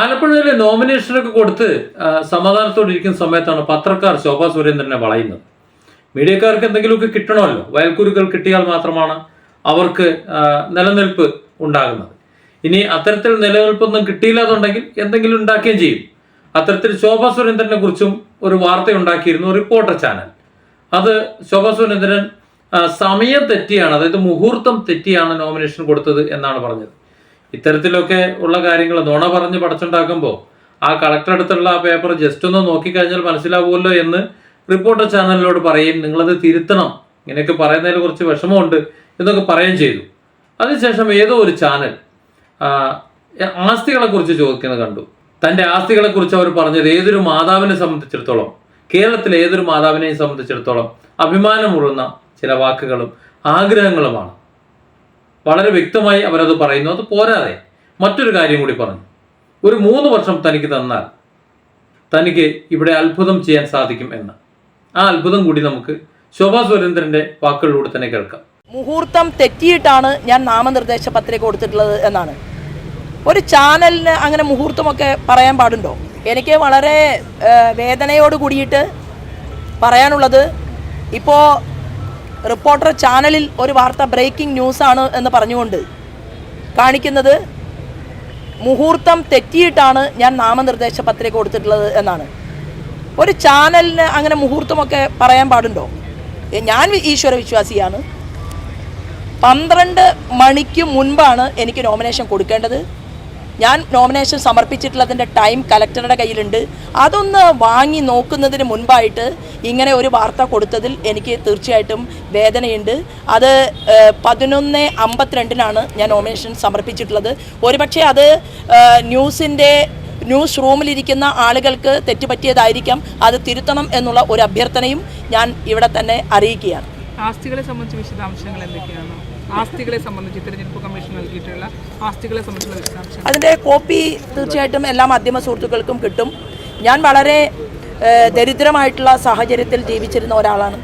ആലപ്പുഴയിലെ നോമിനേഷനൊക്കെ കൊടുത്ത് സമാധാനത്തോടെ ഇരിക്കുന്ന സമയത്താണ് പത്രക്കാർ ശോഭാ സുരേന്ദ്രനെ വളയുന്നത്. മീഡിയക്കാർക്ക് എന്തെങ്കിലുമൊക്കെ കിട്ടണമല്ലോ. വയൽക്കുരുക്കൾ കിട്ടിയാൽ മാത്രമാണ് അവർക്ക് നിലനിൽപ്പ് ഉണ്ടാകുന്നത്. ഇനി അത്തരത്തിൽ നിലനിൽപ്പൊന്നും കിട്ടിയില്ലാതുണ്ടെങ്കിൽ എന്തെങ്കിലും ഉണ്ടാക്കുകയും ചെയ്യും. അത്തരത്തിൽ ശോഭാ സുരേന്ദ്രനെ കുറിച്ചും ഒരു വാർത്ത ഉണ്ടാക്കിയിരുന്നു റിപ്പോർട്ടർ ചാനൽ. അത് ശോഭാ സുരേന്ദ്രൻ സമയം തെറ്റിയാണ് അതായത് മുഹൂർത്തം തെറ്റിയാണ് നോമിനേഷൻ കൊടുത്തത് എന്നാണ് പറഞ്ഞത്. ഇത്തരത്തിലൊക്കെ ഉള്ള കാര്യങ്ങൾ നുണ പറഞ്ഞ് പടച്ചുണ്ടാക്കുമ്പോൾ ആ കളക്ടർ അടുത്തുള്ള ആ പേപ്പർ ജസ്റ്റ് ഒന്ന് നോക്കിക്കഴിഞ്ഞാൽ മനസ്സിലാവുമല്ലോ എന്ന് റിപ്പോർട്ടർ ചാനലിനോട് പറയും നിങ്ങളത് തിരുത്തണം. ഇങ്ങനെയൊക്കെ പറയുന്നതിൽ കുറച്ച് വിഷമമുണ്ട് എന്നൊക്കെ പറയുകയും ചെയ്തു. അതിനുശേഷം ഏതോ ഒരു ചാനൽ ആസ്തികളെക്കുറിച്ച് ചോദിക്കുന്നത് കണ്ടു. തന്റെ ആസ്തികളെക്കുറിച്ച് അവർ പറഞ്ഞത് ഏതൊരു മാതാവിനെ സംബന്ധിച്ചിടത്തോളം കേരളത്തിലെ ഏതൊരു മാതാവിനെയും സംബന്ധിച്ചിടത്തോളം അഭിമാനമുറുന്ന ചില വാക്കുകളും ആഗ്രഹങ്ങളുമാണ്. വളരെ വ്യക്തമായി അവരത് പറയുന്നു. അത് പോരാതെ മറ്റൊരു കാര്യം കൂടി പറഞ്ഞു. ഒരു മൂന്ന് വർഷം തനിക്ക് തന്നാൽ തനിക്ക് ഇവിടെ അത്ഭുതം ചെയ്യാൻ സാധിക്കും എന്ന്. ആ അത്ഭുതം കൂടി നമുക്ക് ശോഭാ സുരേന്ദ്രന്റെ വാക്കുകളിലൂടെ തന്നെ കേൾക്കാം. മുഹൂർത്തം തെറ്റിയിട്ടാണ് ഞാൻ നാമനിർദ്ദേശ പത്രിക കൊടുത്തിട്ടുള്ളത് എന്നാണ്. ഒരു ചാനലിന് അങ്ങനെ മുഹൂർത്തമൊക്കെ പറയാൻ പാടുണ്ടോ? എനിക്ക് വളരെ വേദനയോട് കൂടിയിട്ട് പറയാനുള്ളത് ഇപ്പോൾ റിപ്പോർട്ടർ ചാനലിൽ ഒരു വാർത്ത ബ്രേക്കിംഗ് ന്യൂസാണ് എന്ന് പറഞ്ഞുകൊണ്ട് കാണിക്കുന്നത് മുഹൂർത്തം തെറ്റിയിട്ടാണ് ഞാൻ നാമനിർദ്ദേശ പത്രിക കൊടുത്തിട്ടുള്ളത് എന്നാണ്. ഒരു ചാനലിന് അങ്ങനെ മുഹൂർത്തമൊക്കെ പറയാൻ പാടുണ്ടോ? ഞാൻ ഈശ്വര വിശ്വാസിയാണ്. പന്ത്രണ്ട് മണിക്ക് മുൻപാണ് എനിക്ക് നോമിനേഷൻ കൊടുക്കേണ്ടത്. ഞാൻ നോമിനേഷൻ സമർപ്പിച്ചിട്ടുള്ളതിന്റെ ടൈം കലക്ടറുടെ കയ്യിലുണ്ട്. അതൊന്ന് വാങ്ങി നോക്കുന്നതിന് മുൻപായിട്ട് ഇങ്ങനെ ഒരു വാർത്ത കൊടുത്തതിൽ എനിക്ക് തീർച്ചയായിട്ടും വേദനയുണ്ട്. അത് പതിനൊന്ന് അമ്പത്തിരണ്ടിനാണ് ഞാൻ നോമിനേഷൻ സമർപ്പിച്ചിട്ടുള്ളത്. ഒരുപക്ഷെ അത് ന്യൂസിന്റെ ന്യൂസ് റൂമിലിരിക്കുന്ന ആളുകൾക്ക് തെറ്റുപറ്റിയതായിരിക്കാം. അത് തിരുത്തണം എന്നുള്ള ഒരു അഭ്യർത്ഥനയും ഞാൻ ഇവിടെ തന്നെ അറിയിക്കുകയാണ്. ആസ്തികളെ സംബന്ധിച്ച വിശദാംശങ്ങൾ എന്തൊക്കെയാണ്? ആസ്തികളെ സംബന്ധിച്ച് തിരഞ്ഞെടുപ്പ് കമ്മീഷൻ നൽകിയിട്ടുള്ള ആസ്തികളെ സംബന്ധിച്ചുള്ള വിശദാംശങ്ങൾ. അതിന്റെ കോപ്പി തീർച്ചയായിട്ടും എല്ലാ മാധ്യമ സുഹൃത്തുക്കൾക്കും കിട്ടും. ഞാൻ വളരെ ദരിദ്രമായിട്ടുള്ള സാഹചര്യത്തിൽ ജീവിച്ചിരുന്ന ഒരാളാണ്.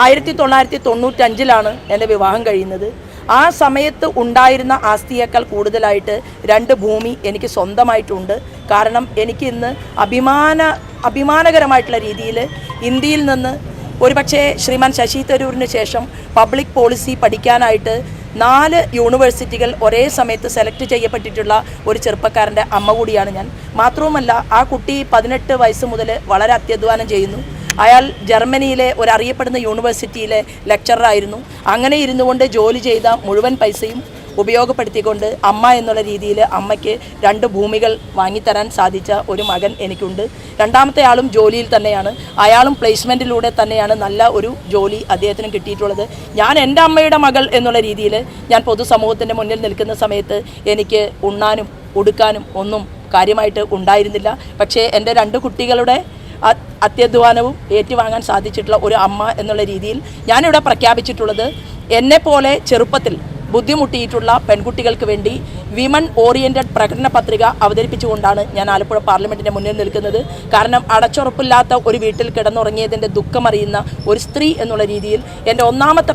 ആയിരത്തി തൊള്ളായിരത്തി തൊണ്ണൂറ്റഞ്ചിലാണ് എന്റെ വിവാഹം കഴിയുന്നത്. ആ സമയത്ത് ഉണ്ടായിരുന്ന ആസ്തിയേക്കാൾ കൂടുതലായിട്ട് രണ്ട് ഭൂമി എനിക്ക് സ്വന്തമായിട്ടുണ്ട്. കാരണം എനിക്ക് ഇന്ന് അഭിമാന അഭിമാനകരമായിട്ടുള്ള രീതിയിൽ ഇന്ത്യയിൽ നിന്ന് ഒരുപക്ഷെ ശ്രീമാൻ ശശി തരൂരിന് ശേഷം പബ്ലിക് പോളിസി പഠിക്കാനായിട്ട് നാല് യൂണിവേഴ്സിറ്റികൾ ഒരേ സമയത്ത് സെലക്ട് ചെയ്യപ്പെട്ടിട്ടുള്ള ഒരു ചെറുപ്പക്കാരന്റെ അമ്മ കൂടിയാണ് ഞാൻ. മാത്രവുമല്ല ആ കുട്ടി പതിനെട്ട് വയസ്സ് മുതൽ വളരെ അത്യധ്വാനം ചെയ്യുന്നു. അയാൾ ജർമ്മനിയിലെ ഒരു അറിയപ്പെടുന്ന യൂണിവേഴ്സിറ്റിയിലെ ലെക്ചറായിരുന്നു അങ്ങനെ ഇരുന്നുകൊണ്ട് ജോലി ചെയ്ത മുഴുവൻ പൈസയും ഉപയോഗപ്പെടുത്തിക്കൊണ്ട് അമ്മ എന്നുള്ള രീതിയിൽ അമ്മയ്ക്ക് രണ്ട് ഭൂമികൾ വാങ്ങിത്തരാൻ സാധിച്ച ഒരു മകൻ എനിക്കുണ്ട്. രണ്ടാമത്തെ ആളും ജോലിയിൽ തന്നെയാണ്. അയാളും പ്ലേസ്മെന്റിലൂടെ തന്നെയാണ് നല്ല ഒരു ജോലി അദ്ദേഹത്തിന് കിട്ടിയിട്ടുള്ളത്. ഞാൻ എന്റെ അമ്മയുടെ മകൾ എന്നുള്ള രീതിയിൽ ഞാൻ പൊതുസമൂഹത്തിന്റെ മുന്നിൽ നിൽക്കുന്ന സമയത്ത് എനിക്ക് ഉണ്ണാനും ഉടുക്കാനും ഒന്നും കാര്യമായിട്ട് ഉണ്ടായിരുന്നില്ല. പക്ഷേ എന്റെ രണ്ട് കുട്ടികളുടെ അത്യധ്വാനവും ഏറ്റുവാങ്ങാൻ സാധിച്ചിട്ടുള്ള ഒരു അമ്മ എന്നുള്ള രീതിയിൽ ഞാനിവിടെ പ്രഖ്യാപിച്ചിട്ടുള്ളത് എന്നെപ്പോലെ ചെറുപ്പത്തിൽ ബുദ്ധിമുട്ടിയിട്ടുള്ള പെൺകുട്ടികൾക്ക് വേണ്ടി വിമൻ ഓറിയന്റഡ് പ്രകടന പത്രിക അവതരിപ്പിച്ചുകൊണ്ടാണ് ഞാൻ ആലപ്പുഴ പാർലമെന്റിന്റെ മുന്നിൽ നിൽക്കുന്നത്. കാരണം അടച്ചുറപ്പില്ലാത്ത ഒരു വീട്ടിൽ കിടന്നുറങ്ങിയതിന്റെ ദുഃഖമറിയുന്ന ഒരു സ്ത്രീ എന്നുള്ള രീതിയിൽ എന്റെ ഒന്നാമത്തെ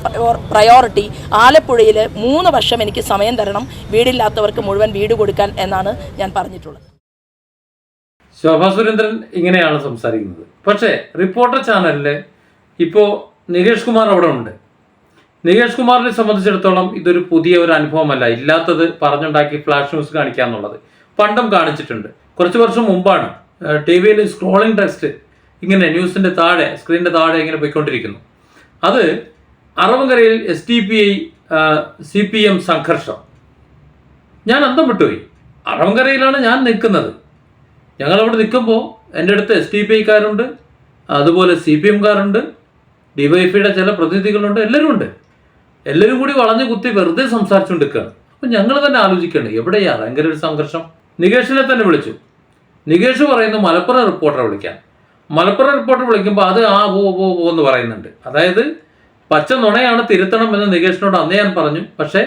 പ്രയോറിറ്റി ആലപ്പുഴയിൽ മൂന്ന് വർഷം എനിക്ക് സമയം തരണം വീടില്ലാത്തവർക്ക് മുഴുവൻ വീട് കൊടുക്കാൻ എന്നാണ് ഞാൻ പറഞ്ഞിട്ടുള്ളത്. ശോഭാ സുരേന്ദ്രൻ ഇങ്ങനെയാണ് സംസാരിക്കുന്നത്. പക്ഷേ റിപ്പോർട്ടർ ചാനലിൽ ഇപ്പോൾ നികേഷ് കുമാർ അവിടെ ഉണ്ട്. നികേഷ് കുമാറിനെ സംബന്ധിച്ചിടത്തോളം ഇതൊരു പുതിയ ഒരു അനുഭവമല്ല. ഇല്ലാത്തത് പറഞ്ഞുണ്ടാക്കി ഫ്ലാഷ് ന്യൂസ് കാണിക്കുക എന്നുള്ളത് പണ്ടും കാണിച്ചിട്ടുണ്ട്. കുറച്ച് വർഷം മുമ്പാണ് ടി വിയിൽ സ്ക്രോളിംഗ് ടെക്സ്റ്റ് ഇങ്ങനെ ന്യൂസിന്റെ താഴെ സ്ക്രീനിന്റെ താഴെ ഇങ്ങനെ പോയിക്കൊണ്ടിരിക്കുന്നു. അത് അറവങ്കരയിൽ S D P I C P M സംഘർഷം. ഞാൻ അന്തം വിട്ടുപോയി. അറവങ്കരയിലാണ് ഞാൻ നിൽക്കുന്നത്. ഞങ്ങളവിടെ നിൽക്കുമ്പോൾ എന്റെ അടുത്ത് എസ് ഡി പി ഐക്കാരുണ്ട് അതുപോലെ സി പി എംകാരുണ്ട് ഡിവൈഫിയുടെ ചില പ്രതിനിധികളുണ്ട് എല്ലാവരും ഉണ്ട് എല്ലാവരും കൂടി വളഞ്ഞു കുത്തി വെറുതെ സംസാരിച്ചുകൊണ്ടിരിക്കുകയാണ്. അപ്പം ഞങ്ങൾ തന്നെ ആലോചിക്കുകയാണ് എവിടെയാ? ഭയങ്കര ഒരു സംഘർഷം. നികേഷിനെ തന്നെ വിളിച്ചു. നികേഷ് പറയുന്നു മലപ്പുറം റിപ്പോർട്ടറെ വിളിക്കാൻ. മലപ്പുറം റിപ്പോർട്ടർ വിളിക്കുമ്പോൾ അത് ആ പോ പോ പോ എന്ന് പറയുന്നുണ്ട്. അതായത് പച്ച നുണയാണ് തിരുത്തണം എന്ന് നികേഷിനോട് അന്നേ ഞാൻ പറഞ്ഞു. പക്ഷേ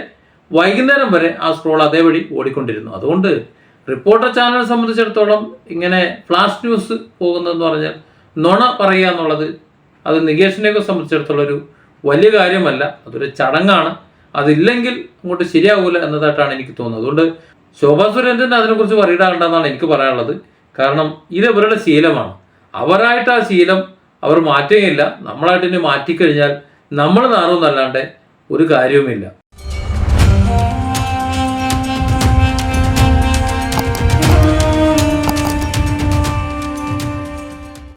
വൈകുന്നേരം വരെ ആ സ്ക്രോൾ അതേപടി ഓടിക്കൊണ്ടിരുന്നു. അതുകൊണ്ട് റിപ്പോർട്ടർ ചാനലിനെ സംബന്ധിച്ചിടത്തോളം ഇങ്ങനെ ഫ്ലാഷ് ന്യൂസ് പോകുന്നതെന്ന് പറഞ്ഞാൽ നുണ പറയുക എന്നുള്ളത് അത് നികേഷിനെയൊക്കെ സംബന്ധിച്ചിടത്തോളം ഒരു വലിയ കാര്യമല്ല അതൊരു ചടങ്ങാണ്. അതില്ലെങ്കിൽ അങ്ങോട്ട് ശരിയാകൂല എന്നതായിട്ടാണ് എനിക്ക് തോന്നുന്നത്. അതുകൊണ്ട് ശോഭാ സുരേന്ദ്രൻ അതിനെക്കുറിച്ച് പറയിടാണ്ടെന്നാണ് എനിക്ക് പറയാനുള്ളത്. കാരണം ഇത് ഇവരുടെ ശീലമാണ്. അവരായിട്ട് ആ ശീലം അവർ മാറ്റുകയില്ല. നമ്മളായിട്ട് ഇനി മാറ്റിക്കഴിഞ്ഞാൽ നമ്മൾ നാറുമെന്നല്ലാണ്ട് ഒരു കാര്യവുമില്ല.